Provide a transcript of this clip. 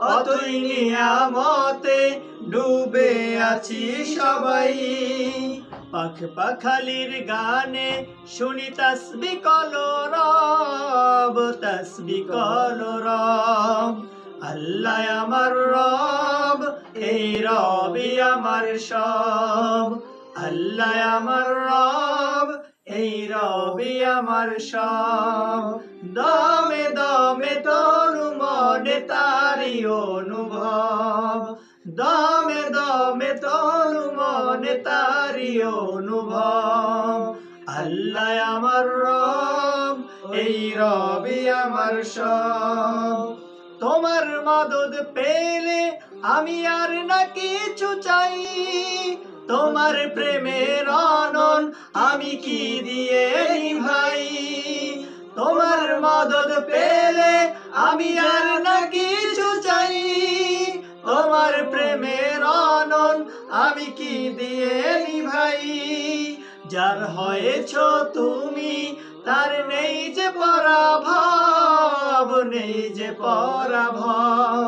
অতই নিয়ামতে ডুবে আছি সবাই। পাখ পাখালির গানে শুনি তসবি কলরব তসবি কলরব আল্লাহ আমার রব, এই রবি আমার সব। আল্লাহ আমার রব এই রবি আমার সব। দমে দমে তরু মনে তারি অনুভব। দমে দমে তরু মনে তারি অনুভব। আল্লাহ আমার রব, এই রবি আমার সব। তোমার মদদ পেলে আমি আর না কিছু চাই। তোমার প্রেমের অনন আমি কি দিয়ে ভাই তোমার মদত পেলে আমি আর না কিছু চাই। তোমার প্রেমের অনন আমি কি দিয়ে ভাই যার হয়েছ তুমি তার নেই যে পরাভব, নেই যে পরাভব।